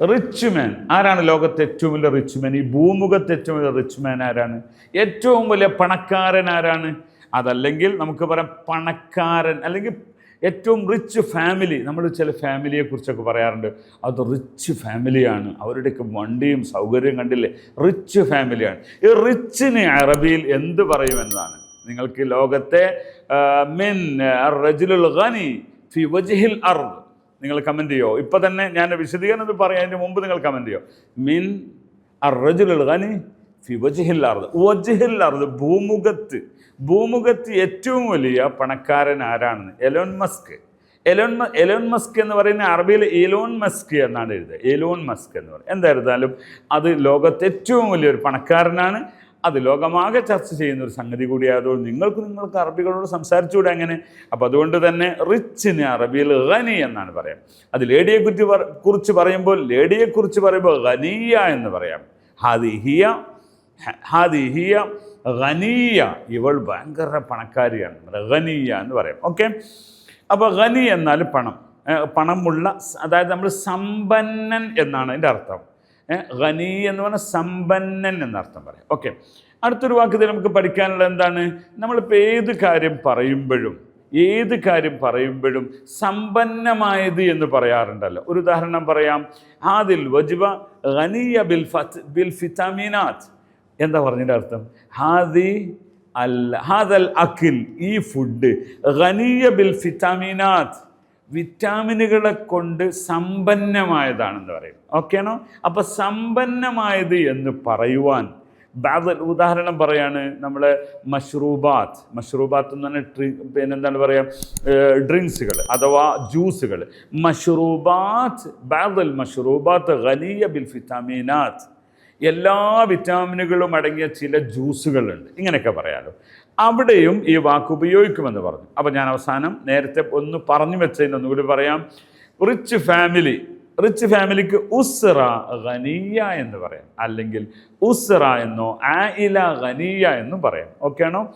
Rich മാൻ ആരാണ് ലോകത്തെ ഏറ്റവും വലിയ റിച്ച് മാൻ ഈ ഭൂമുഖത്ത് ഏറ്റവും വലിയ റിച്ച് മാൻ ആരാണ്? ഏറ്റവും വലിയ പണക്കാരൻ ആരാണ്? അതല്ലെങ്കിൽ നമുക്ക് പറയാം പണക്കാരൻ. അല്ലെങ്കിൽ ഏറ്റവും റിച്ച് ഫാമിലി നമ്മൾ ചില ഫാമിലിയെക്കുറിച്ചൊക്കെ പറയാറുണ്ട്. അത് റിച്ച് ഫാമിലിയാണ് അവരുടെയൊക്കെ വണ്ടിയും സൗകര്യം കണ്ടില്ലേ? റിച്ച് ഫാമിലിയാണ് ഈ റിച്ചിന് അറബിയിൽ എന്ത് പറയുമെന്നതാണ് നിങ്ങൾക്ക് ലോകത്തെ മിൻ റജുലുൽ ഖനി ഫി വജ്ഹിൽ അർദ്. നിങ്ങൾ കമന്റ് ചെയ്യോ? ഇപ്പം തന്നെ ഞാൻ വിശദീകരണം ഇത് അതിന്റെ മുമ്പ് നിങ്ങൾ കമന്റ് ചെയ്യോ? മിൻ അറജുലുൽ ഖനി ഫി വജ്ഹിൽ അർദ്. ഭൂമുഖത്ത്. ഭൂമുഖത്ത് ഏറ്റവും വലിയ പണക്കാരൻ ആരാണെന്ന്? Elon Musk. Elon Elon Musk എന്ന് പറയുന്ന അറബിയിൽ എലോൺ മസ്ക് എന്നാണ് എഴുതുക. എലോൺ മസ്ക് എന്ന് പറയും. എന്തായിരുന്നാലും അത് ലോകത്തെ ഏറ്റവും വലിയൊരു പണക്കാരനാണ്. അത് ലോകമാകെ ചർച്ച ചെയ്യുന്ന ഒരു സംഗതി കൂടിയായതുകൊണ്ട് നിങ്ങൾക്ക് നിങ്ങൾക്ക് അറബികളോട് സംസാരിച്ചുകൂടെ അങ്ങനെ? അപ്പോൾ അതുകൊണ്ട് തന്നെ റിച്ചിന് അറബിയിൽ ഖനി എന്നാണ് പറയാം. അത് ലേഡിയെ കുറിച്ച് കുറിച്ച് പറയുമ്പോൾ ലേഡിയെ കുറിച്ച് പറയുമ്പോൾ ഖനിയ എന്ന് പറയാം. ഹാദിഹിയ ഹാദിഹിയ ഖനിയ ഇവൾ ഭയങ്കര പണക്കാരിയാണ്. ഖനിയ എന്ന് പറയാം. ഓക്കെ? അപ്പോൾ ഖനി എന്നാൽ പണം. പണമുള്ള അതായത് നമ്മൾ സമ്പന്നൻ എന്നാണ് അതിന്റെ അർത്ഥം. ഖനി എന്ന് പറഞ്ഞാൽ സമ്പന്നൻ എന്നർത്ഥം പറയാം. ഓക്കെ. അടുത്തൊരു വാക്ക് ഇതിൽ നമുക്ക് പഠിക്കാനുള്ളത് എന്താണ്? നമ്മളിപ്പോൾ ഏത് കാര്യം പറയുമ്പോഴും ഏത് കാര്യം പറയുമ്പോഴും സമ്പന്നമായത് എന്ന് പറയാറുണ്ടല്ലോ. ഒരു ഉദാഹരണം പറയാം. ഹാദിൽ വജ്ബ ഖനിയ ബിൽ ഫത്ത് ബിൽ ഫിറ്റാമിനാത്ത് എന്താ പറഞ്ഞതിന്റെ അർത്ഥം? ഹാദി അൽ ഹാദൽ അഖിൽ ഈ ഫുഡ് ഖനിയ ബിൽ ഫിറ്റാമിനാത്ത് വിറ്റാമിനുകളെ കൊണ്ട് സമ്പന്നമായതാണെന്ന് പറയും ഓക്കെയാണോ അപ്പൊ സമ്പന്നമായത് എന്ന് പറയുവാൻ ബാദൽ ഉദാഹരണം പറയാണ് നമ്മളെ മഷ്റൂബാത്ത്. മഷ്റൂബാത്ത് എന്ന് പറഞ്ഞാൽ ട്രി പിന്നെന്താണ് പറയുക ഡ്രിങ്ക്സുകൾ അഥവാ ജ്യൂസുകൾ. മഷ്റൂബാത്ത് ബാദൽ മഷ്റൂബാത്ത് ഖനിയ ബിൽ ഫിറ്റാമിനാത്ത് എല്ലാ വിറ്റാമിനുകളും അടങ്ങിയ ചില ജ്യൂസുകളുണ്ട്. ഇങ്ങനെയൊക്കെ പറയാലോ. അവിടെയും ഈ വാക്ക് ഉപയോഗിക്കുമെന്ന് പറഞ്ഞു. അപ്പോൾ ഞാൻ അവസാനം നേരത്തെ ഒന്ന് പറഞ്ഞു വെച്ചതിന് ഒന്നുകൂടി പറയാം. റിച്ച് ഫാമിലി റിച്ച് ഫാമിലിക്ക് ഉസ്റ ഖനിയ എന്ന് പറയാം. അല്ലെങ്കിൽ ഉസ്റ എന്നോ ആ ഇല ഖനിയ എന്നും പറയാം. ഓക്കെ ആണോ?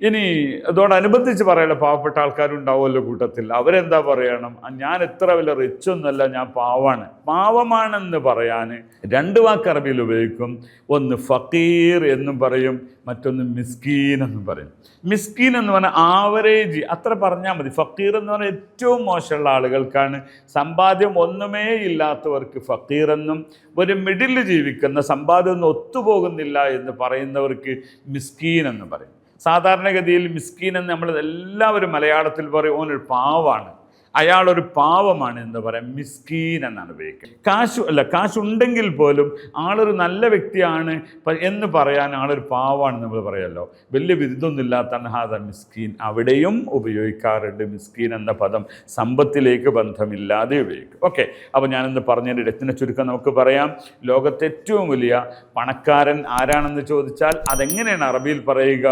ഇനി അതോടനുബന്ധിച്ച് പറയാനുള്ള പാവപ്പെട്ട ആൾക്കാരുണ്ടാവുമല്ലോ കൂട്ടത്തിൽ. അവരെന്താ പറയണം? ഞാൻ എത്ര വലിയ റിച്ച് ഒന്നല്ല ഞാൻ പാവാണ്. പാവമാണെന്ന് പറയാൻ രണ്ട് വാക്ക് അറബിയിൽ ഉപയോഗിക്കും. ഒന്ന് ഫക്കീർ എന്നും പറയും മറ്റൊന്ന് മിസ്കീൻ എന്നും പറയും. മിസ്കീൻ എന്ന് പറഞ്ഞാൽ ആവറേജ്. അത്ര പറഞ്ഞാൽ മതി. ഫക്കീർ എന്ന് പറഞ്ഞാൽ ഏറ്റവും മോശമുള്ള ആളുകൾക്കാണ്. സമ്പാദ്യം ഒന്നുമേ ഇല്ലാത്തവർക്ക് ഫക്കീർ എന്നും ഒരു മിഡിൽ ജീവിക്കുന്ന സമ്പാദ്യം ഒന്നും ഒത്തുപോകുന്നില്ല എന്ന് പറയുന്നവർക്ക് മിസ്കീൻ എന്ന് പറയും. സാധാരണഗതിയിൽ മിസ്കീൻ എന്ന് നമ്മൾ എല്ലാവരും മലയാളത്തിൽ പറയും ഓനൊരു പാവാണ്. അയാളൊരു പാവമാണ് എന്ന് പറയാം. മിസ്കീൻ എന്നാണ് ഉപയോഗിക്കുന്നത്. കാശ് അല്ല കാശുണ്ടെങ്കിൽ പോലും ആളൊരു നല്ല വ്യക്തിയാണ് എന്ന് പറയാൻ ആളൊരു പാവാണ് നമ്മൾ പറയല്ലോ. വലിയ ബിരുദമൊന്നുമില്ലാത്താണ് ഹാദ മിസ്കീൻ. അവിടെയും ഉപയോഗിക്കാറുണ്ട് മിസ്കീൻ എന്ന പദം. സമ്പത്തിലേക്ക് ബന്ധമില്ലാതെ ഉപയോഗിക്കും. ഓക്കെ അപ്പോൾ ഞാനിന്ന് പറഞ്ഞതിന്റെ രത്ന ചുരുക്കം നമുക്ക് പറയാം. ലോകത്തെ ഏറ്റവും വലിയ പണക്കാരൻ ആരാണെന്ന് ചോദിച്ചാൽ അതെങ്ങനെയാണ് അറബിയിൽ പറയുക?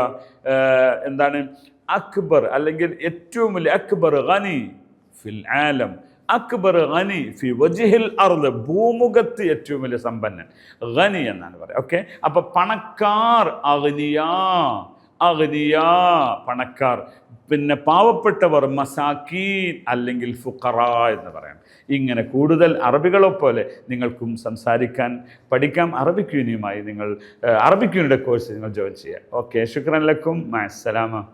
എന്താണ്? അക്ബർ അല്ലെങ്കിൽ ഏറ്റവും വലിയ അക്ബർ ഖനി ഫിൽ ആലം. അക്ബർ ഖനി ഫി വജിഹിൽ അർദ് ഭൂമുഖത്ത് ഏറ്റവും വലിയ സമ്പന്നൻ. ഖനി എന്നാണ് പറയുക. ഓക്കെ അപ്പൊ പണക്കാർ അഗ്നിയാ അഗ്നിയാ പണക്കാർ. പിന്നെ പാവപ്പെട്ടവർ മസാക്കീൻ അല്ലെങ്കിൽ ഫുഖറ എന്ന് പറയാം. ഇങ്ങനെ കൂടുതൽ അറബികളെ പോലെ നിങ്ങൾക്കും സംസാരിക്കാൻ പഠിക്കാം. അറബിക് യൂണിയുമായി നിങ്ങൾ അറബിക് യൂണിയുടെ കോഴ്സ് നിങ്ങൾ ജോയിൻ ചെയ്യാം ഓക്കെ ശുക്രൻ ലക്കും മാസലാമ